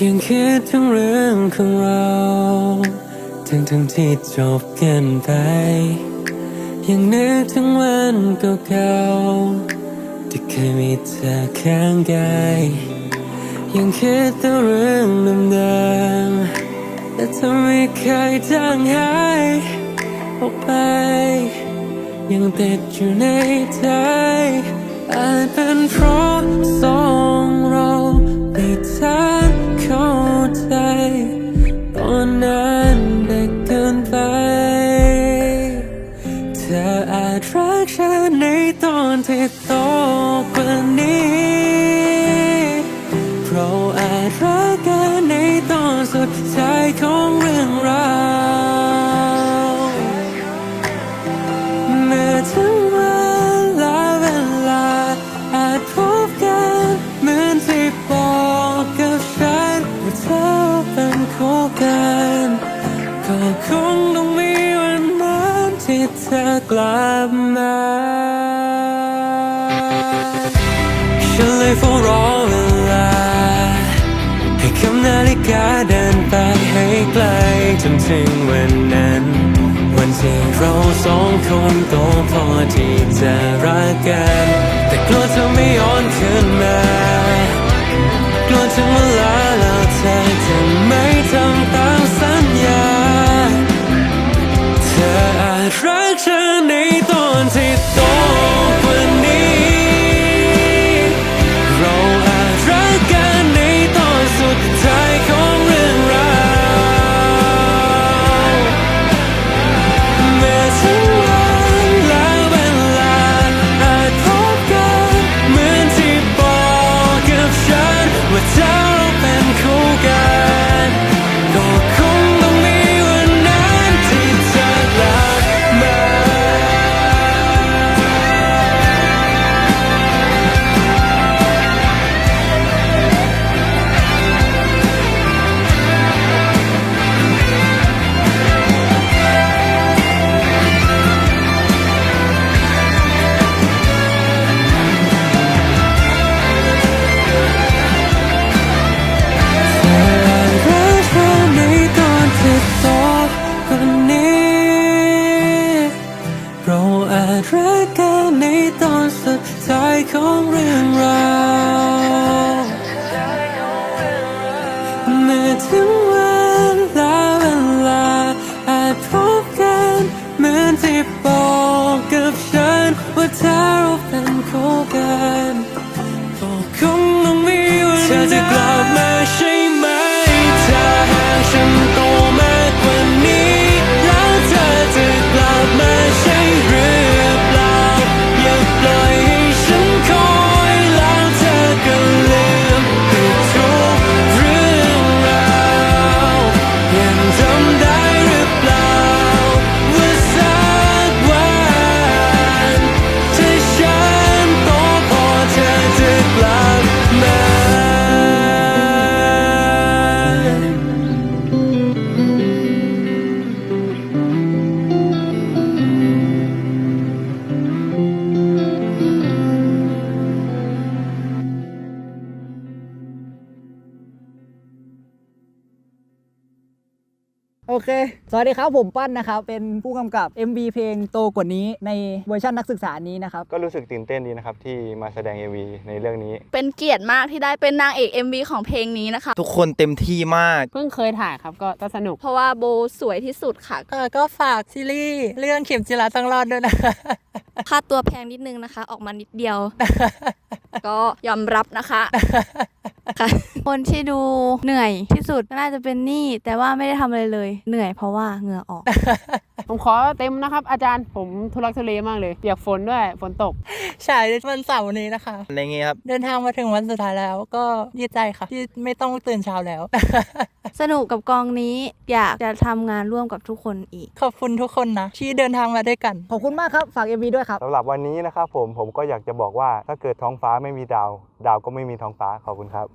ยังคิดถึงเรื่องของเรา ทั้งทั้งๆที่จบกันไป ยังนึกถึงวันเก่าๆที่เคยมีเธอข้างกายยังคิดถึงเรื่องเดิมๆแต่เธอไม่เคยจางหายออกไป ยังติดอยู่ในใจอาจเป็นเพราะสองเรา ในตอนที่โตกว่านี้ เพราะอาจรักกันในตอนสุดท้ายของเรื่องราวเมื่อถึงเวลาเวลา อาจพบกันเหมือนที่บอกกับฉันว่าเธอเป็นคู่กันก็คงต้องมีวันนั้นที่เธอกลับมา ฉันเลยเฝ้ารอเวลา ให้คำนาฬิกาเดินไปให้ไกลจนถึงวันนั้น วันที่เราสองคนโตพอที่จะรักกัน แต่กลัวเธอไม่ย้อนคืนมา ตอนสุดท้ายของเรื่องราวเมื่อถึงวันละเวลาอาจพบกันเหมือนที่บอกกับฉัน ว่าเธอเราเป็นคู่กันก็คงต้องมีวันเธ โอเค สวัสดีครับผมปั้นนะครับ เป็นผู้กำกับ MV เพลงโตกว่านี้ในเวอร์ชันนักศึกษานี้นะครับ ก็รู้สึกตื่นเต้นดีนะครับ ที่มาแสดง MV ในเรื่องนี้ เป็นเกียรติมากที่ได้เป็นนางเอก MV ของเพลงนี้นะคะ ทุกคนเต็มที่มาก เพิ่งเคยถ่ายครับก็ก็สนุก เพราะว่าโบสวยที่สุดค่ะ เออก็ฝากซีรีส์เรื่องเข็มจิราต้องรอดด้วยนะค่าตัวแพงนิดนึงนะคะ ออกมานิดเดียว ก็ยอมรับนะคะค่ะ คนที่ดูเหนื่อยที่สุดก็น่าจะเป็นนี่แต่ว่าไม่ได้ทำอะไรเลย เหนื่อยเพราะว่าเหงื่อออก ผมขอเต็มนะครับ อาจารย์ผมทุลักทุเลมากเลยเปียกฝนด้วยฝนตก ฉายวันเสาร์นี้นะคะ อะไรเงี้ยครับ เดินทางมาถึงวันสุดท้ายแล้วก็ดีใจค่ะ ที่ไม่ต้องตื่นเช้าแล้ว สนุกกับกองนี้อยากจะทำงานร่วมกับทุกคนอีก ขอบคุณทุกคนนะ ที่เดินทางมาด้วยกัน ขอบคุณมากครับ ฝาก MV ด้วยครับ สำหรับวันนี้นะครับผมผมก็อยากจะบอกว่าถ้าเกิดท้องฟ้าไม่มีดาว ดาวก็ไม่มีท้องฟ้าขอบคุณครับ